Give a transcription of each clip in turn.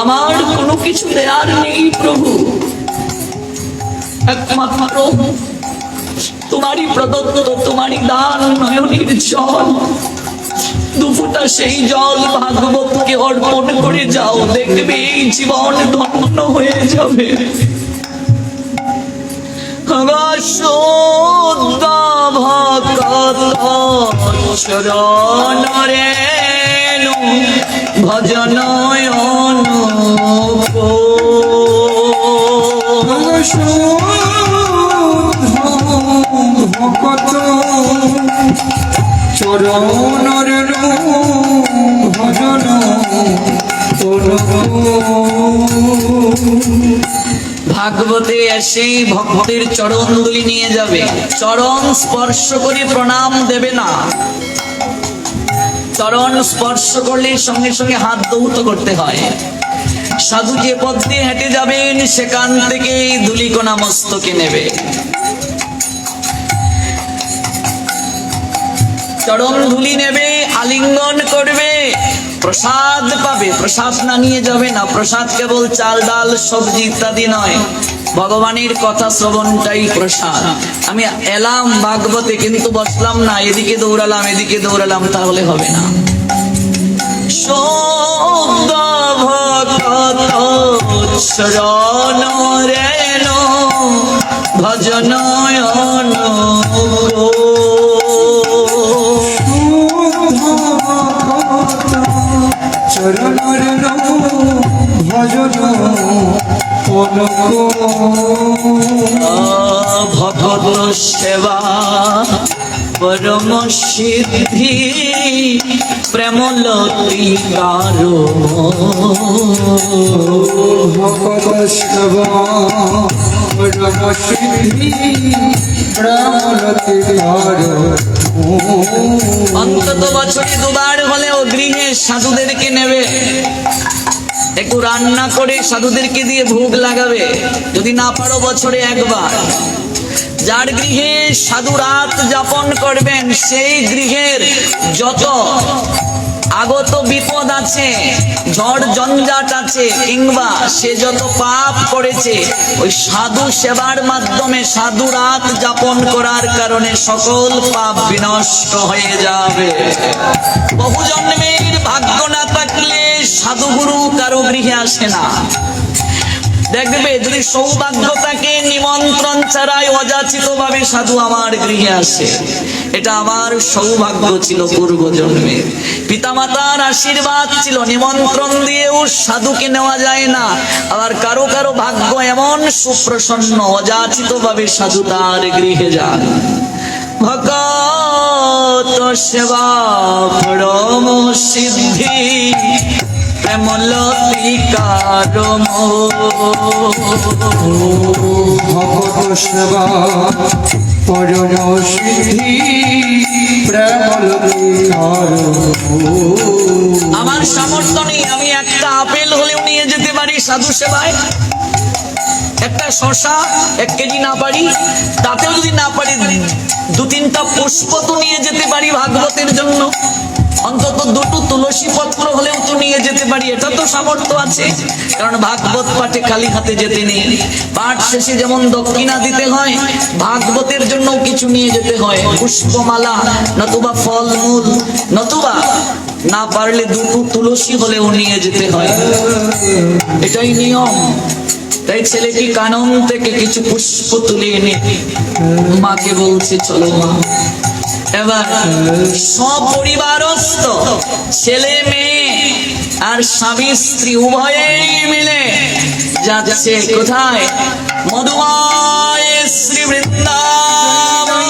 আমার কোনো কিছু দেয়ার নেই, প্রভু। একমাত্র তোমারই প্রদত্ত তোমারই দান নয়নের জল। দুফুটা সেই জল ভাগবতকে অর্পণ করে যাও, দেখবে এই জীবন ধন্য হয়ে যাবে। ভকত চরণরে ভজন ভকত চরণর ভজন ভাগবতে এসে ভক্তের চরণ দুলি নিয়ে যাবে। চরণ স্পর্শ করে প্রণাম দেবে না। চরণ স্পর্শ করলে সঙ্গে সঙ্গে হাত দৌত করতে হয়। সাধু যে পথ দিয়ে হেঁটে যাবেন, সেখান থেকে ধুলিকোনা মস্তকে নেবে। চরণ ধুলি নেবে, আলিঙ্গন করবে, প্রসাদ পাবে। প্রসাদ না নিয়ে যাবে না, প্রসাদ কেবল চাল, ডাল, সবজি ইত্যাদি নয়। ভগবানের কথা শ্রবণটাই প্রসাদ। আমি এলাম ভাগবতে, কিন্তু বসলাম না। এদিকে দৌড়ালাম এদিকে দৌড়ালাম, তাহলে হবে না। শব্দ ভজন চরণর ভজন ভগত সেবা পরম সিদ্ধি প্রেম লতিকার ভগত সেবা পরম সিদ্ধি প্রামলতি অন্তত বছরে দুবার হলেও গৃহে সাধুদেরকে নেবে। একটু রান্না করে সাধুদেরকে দিয়ে ভোগ লাগাবে, যদি না পারো বছরে একবার। যার গৃহে সাধু রাত যাপন করবেন, সেই গৃহের যত আগত বিপদ আছে, ঝড় জঞ্জাট আছে, কিংবা সে যত পাপ করেছে, ওই সাধু সেবার মাধ্যমে সাধু রাত যাপন করার কারণে সকল পাপ বিনষ্ট হয়ে যাবে। বহু জন্মের ভাগ্য না থাকলে সাধুগুরু গৃহে আসে না। দেখবে যদি সৌভাগ্য থাকে নিমন্ত্রণ ছাড়াই অযাচিত ভাবে সাধু আমার গৃহে আসে, এটা আমার সৌভাগ্য ছিল পূর্ব জন্মে পিতামাতার আশীর্বাদ ছিল, নিমন্ত্রণ দিয়েও সাধুকে নেওয়া যায় না। আবার কারও কারও ভাগ্য এমন সুপ্রসন্ন অযাচিত ভাবে সাধু তার গৃহে যান। ভগত সেবা পরম সিদ্ধি। ভগত সেবা পরম সিদ্ধি আমার সামর্থ্য নেই, আমি একটা আপেল হলেও নিয়ে যেতে পারি সাধু সেবায়। একটা শশা এক কেজি না পারি, তাতেও যদি না পারি দু তিনটা পুষ্প তো নিয়ে যেতে পারি ভাগবতের জন্য। অন্তত দুটো তুলসী পত্র হলেও তো নিয়ে যেতে পারি, এটা তো সামর্থ্য আছে। কারণ ভাগবত পাঠে খালি হাতে যেতে নেই। পাঠ শেষে যেমন দক্ষিণা দিতে হয়, ভাগবতের জন্য কিছু নিয়ে যেতে হয়। পুষ্পমালা, নতুবা ফলমূল, নতুবা না পারলে দুটো তুলসী হলেও নিয়ে যেতে হয়। এটাই নিয়ম। তাই ছেলেটি কানন থেকে কিছু পুষ্প তুলে এনে, মাকে বলছে, চলো মা। এবার সপরিবারস্থ ছেলে মেয়ে আর স্বামী স্ত্রী উভয়েই মিলে যাচ্ছে কোথায়? মধুময় শ্রী বৃন্দাবন।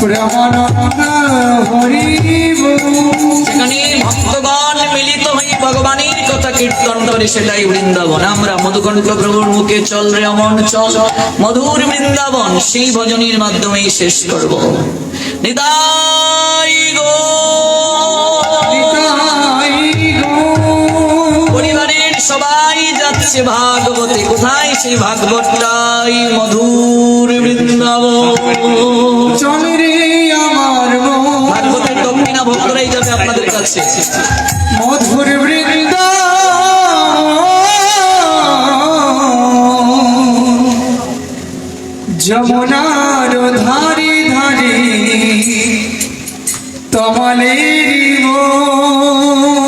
প্রেমানন্দ হরি কীর্তন করে সেটাই বৃন্দাবন। আমরা মধুকণ্ঠ প্রভুর মুখে চল রে অমন চল। মধুর বৃন্দাবন সেই ভজনের মাধ্যমেই শেষ করব। নিতাই গো। পরিবারের সবাই যাচ্ছে ভাগবতে। কোথায় সেই ভাগবতটাই মধুর বৃন্দাবন? চলে রে আমার ভাগবতের দক্ষিণা ভক্তরাই যাবে আপনাদের কাছে। যমুনার ধারে ধারে তমালের মন।